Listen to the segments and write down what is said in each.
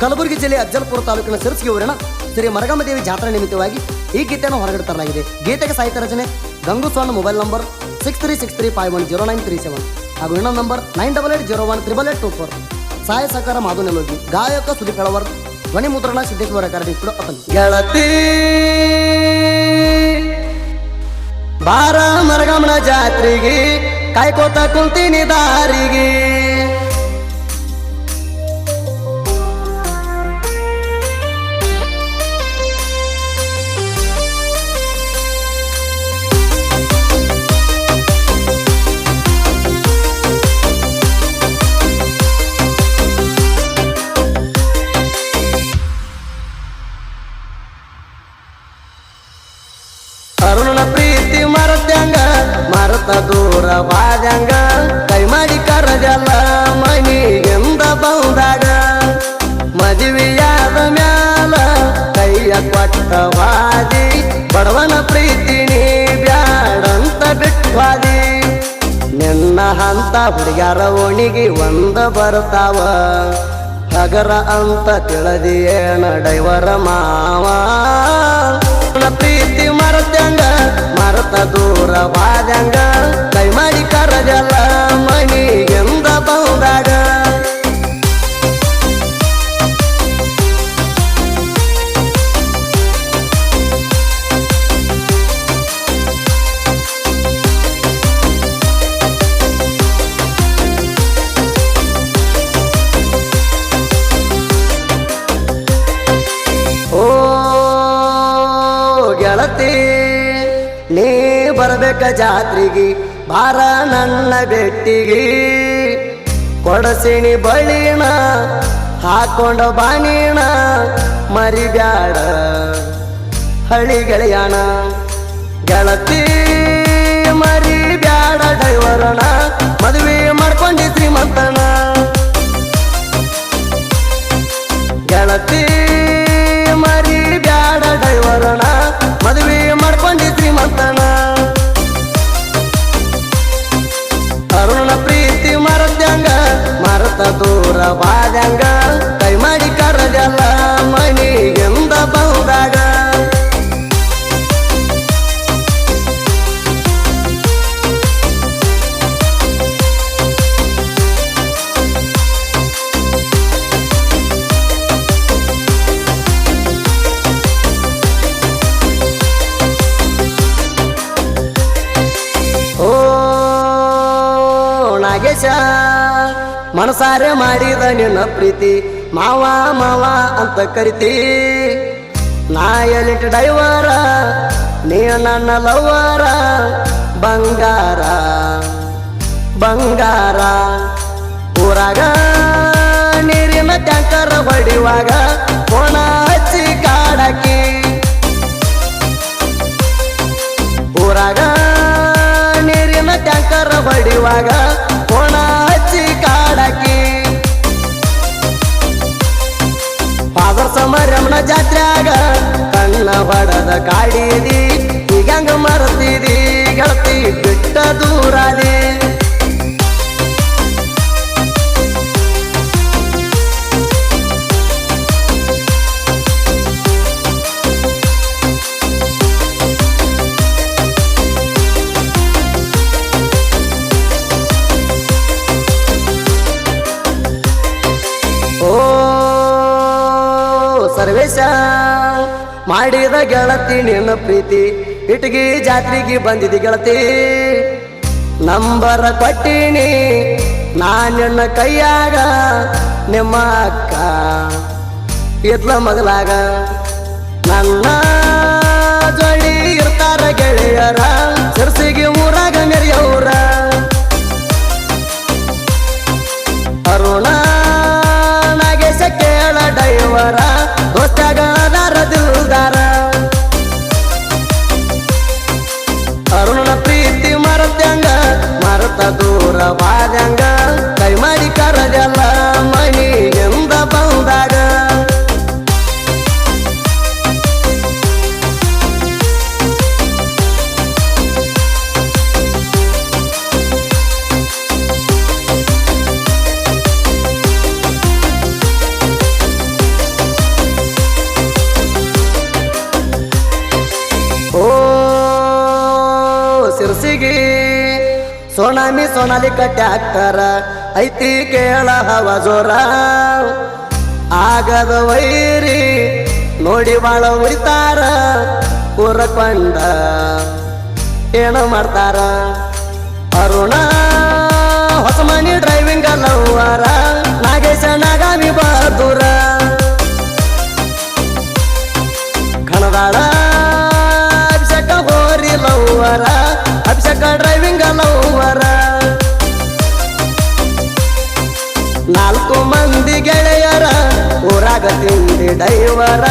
ಕಲಬುರಗಿ ಜಿಲ್ಲೆ ಅಜ್ಜಲ್ಪುರ ತಾಲೂಕಿನ ಸಿರಸಿಗೆ ಊರಿನ ಶ್ರೀ ಮರಗಮ್ಮ ದೇವಿ ಜಾತ್ರೆ ನಿಮಿತ್ತವಾಗಿ ಈ ಗೀತೆಯನ್ನು ಹೊರಗಡೆ ತರಲಾಗಿದೆ. ಗೀತೆಗೆ ಸಾಹಿತ್ಯ ರಚನೆ Gangu Swami mobile number six three six three five one zero nine three seven ಹಾಗೂ ಇನ್ನೊಂದು number nine double eight zero one triple eight two four. ಸಹಾಯ ಸಹಕಾರ ಮಾಧು ನೆಲೋಗಿ ಗಾಯಕ ಸುದೀಪ್ ಹೆಳವರ್ ಧ್ವನಿ ಮುದ್ರಣ ಸಿದ್ದೇಶ್ವರ ಅಕಾಡೆಮಿ ಕೂಡ ಅಪನ್ ಗೆಳತಿ, ಬಾರ ಮರಗಮನ ಜಾತ್ರೆಗೆ ಕಾಯ್ಕೋತ ಕುಂತೀನಿ ದಾರಿಗೆ. ಬಾಜಂಗ ಕೈ ಮಾಡಿ ಕರಜಲ್ಲ ಮನಿಗೆಂದ ಬಂದಾಗ. ಮದುವೆಯಾದ ಮ್ಯಾಲ ಕೈಯ ಕೊಟ್ಟ ವಾದಿ ಬಡವನ ಪ್ರೀತಿ ನೀ ಬ್ಯಾಡಂತ ಬಿಟ್ವಾದಿ. ನಿನ್ನ ಹಂತ ಹುಡುಗ್ಯಾರ ಓಣಿಗೆ ಒಂದ ಬರ್ತಾವ ಹಗರ ಅಂತ ತಿಳಿದಿಯೇನ ಡೈವರ ಮಾವ. ಪ್ರೀತಿ ಮರತಂಗ ಮರತ ದೂರ ಗೆಳತಿ ನೀ ಬರಬೇಕ ಜಾತ್ರೆಗೆ, ಬಾರ ನನ್ನ ಬೆಟ್ಟಿಗೆ. ಕೊಡಸಿಣಿ ಬಳಿನ ಹಾಕೊಂಡ ಬಾಣಿಣ ಮರಿಬ್ಯಾಡ. ಹಳಿ ಗೆಳೆಯಣ ಗೆಳತಿ ಮರಿ ಬ್ಯಾಡ ಡೈವರಣ ಮರತ ಮನಸಾರೆ ಮಾಡಿದ ನಿನ್ನ ಪ್ರೀತಿ. ಮಾವ ಮಾವ ಅಂತ ಕರಿತಿ. ನಾ ಡೈವರ ನೀ ನನ್ನ ಲವರ ಬಂಗಾರ ಬಂಗಾರ. ಊರಾಗ ನೀರಿನ ಟ್ಯಾಂಕರ್ ಹೊಡಿವಾಗ ಕೋಣ ಹಚ್ಚಿ ಕಾಡಕ್ಕೆ ಊರಾಗ ನೀರಿನ ಟ್ಯಾಂಕರ್ ಹೊಡಿವಾಗ ಕಾಡಿದಿ ಹೆಂಗ ಮರತಿದಿ ಗೆಳತಿ ಬಿಟ್ಟ ದೂರಾದಿ. ಮಾಡಿದ ಗೆಳತಿ ನಿನ್ನ ಪ್ರೀತಿ. ಇಟಗಿ ಜಾತ್ರೆಗೆ ಬಂದಿದಿ ಗೆಳತಿ. ನಂಬರ ಕೊಟ್ಟಿನಿ ನಿನ್ನ ಕೈಯಾಗ, ನಿಮ್ಮ ಅಕ್ಕ. ಇದ್ಲ ಮಗಲಾಗ, ನನ್ನ ಜೋಡಿ ಇರ್ತಾರ ಗೆಳೆಯರ. ಸೋನಾಮಿ ಸೋನಾಲಿಕ ಟ್ಯಾಕ್ಟರ ಐತಿ ಕೇಳ ಹವ ಜೋರ. ಆಗದ ವೈರಿ ನೋಡಿ ಬಾಳ ಉರಿತಾರ ಊರಕೊಂಡ ಏನ ಮಾಡ್ತಾರ. ಅರುಣ ಹೊಸ ಮನಿ ಡ್ರೈವಿಂಗ್ ಲವ್ವರ ನಾಗೇಶ, ನಾಗಾಮಿ ಬಹದ್ದೂರ ಮಂದಿ ಗೆಳೆಯರ ಊರಾಗ ತಿಂಡಿ ಡೈವರ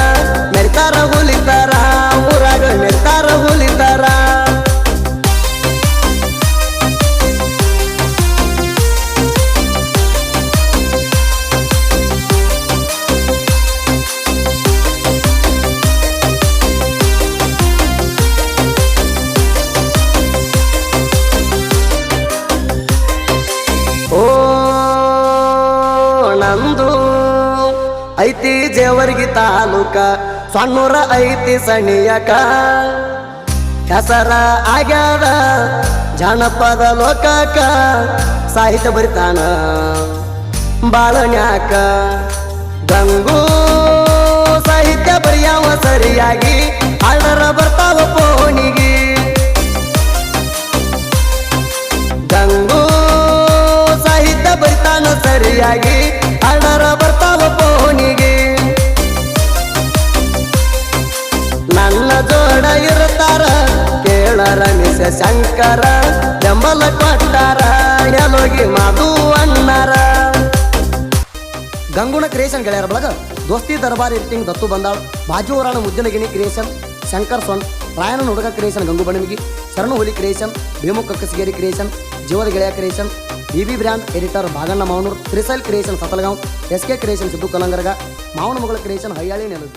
ಮೆರ್ತಾರ ಹುಲಿತಾರ ಊರಾಗ ಮೆರ್ತಾರ ಹುಲಿತಾರ. ಓ ಐತಿ ಜೇವರ್ಗಿ ತಾಲೂಕ, ಸಣ್ಣೂರ ಐತಿ ಸಣಿಯಕ. ಹೆಸರ ಆಗ್ಯಾದ ಜಾನಪದ ಲೋಕಕ ಸಾಹಿತ್ಯ ಬರಿತಾನ ಬಾಳನ್ಯಾಕ ಗಂಗು ಸಾಹಿತ್ಯ ಬರೆಯವ ಸರಿಯಾಗಿ ಹಾಡರ ಬರ್ತಾವ ಪೋಣಿಗೆ. ಗಂಗು ಸಾಹಿತ್ಯ ಬರಿತಾನ ಸರಿಯಾಗಿ ಶಂಕರ ಬೆಂಬಲ ಕೊಟ್ಟಾರ, ಎಲೋಗಿ ಮಾದು ಅಣ್ಣಾರ. ಗಂಗುಣ ಕ್ರಿಯೇಷನ್ ಗೆಳೆಯರ ಬಳಗ, ದೋಸ್ತಿ ದರ್ಬಾರ್ ಎಡಿಟಿಂಗ್ ದತ್ತು ಬಂದಾಳ್ ಬಾಜು ಊರಾಣ ಮುದ್ದಿನಗಿನಿ ಕ್ರಿಯೇಷನ್ ಶಂಕರ್ ಸೊನ್ ರಾಯನ ಹುಡುಗ ಕ್ರಿಯೇಷನ್ ಗಂಗು ಬಣಮಿಗಿ ಶರಣು ಹುಲಿ ಕ್ರಿಯೇಷನ್ ಭೀಮು ಕಕ್ಕಸಗೇರಿ ಕ್ರಿಯೇಷನ್ ಜೀವದ ಗೆಳೆಯ creation BB brand editor Bhaganna Mavanur, ತ್ರಿಸೈಲ್ creation Satalgaon S K creation Siddu ಕಲಂಗರಗ, ಮಾವನ ಮಗಳ ಕ್ರಿಯೇಷನ್ ಹೈಯಾಳಿ ನೆಲದು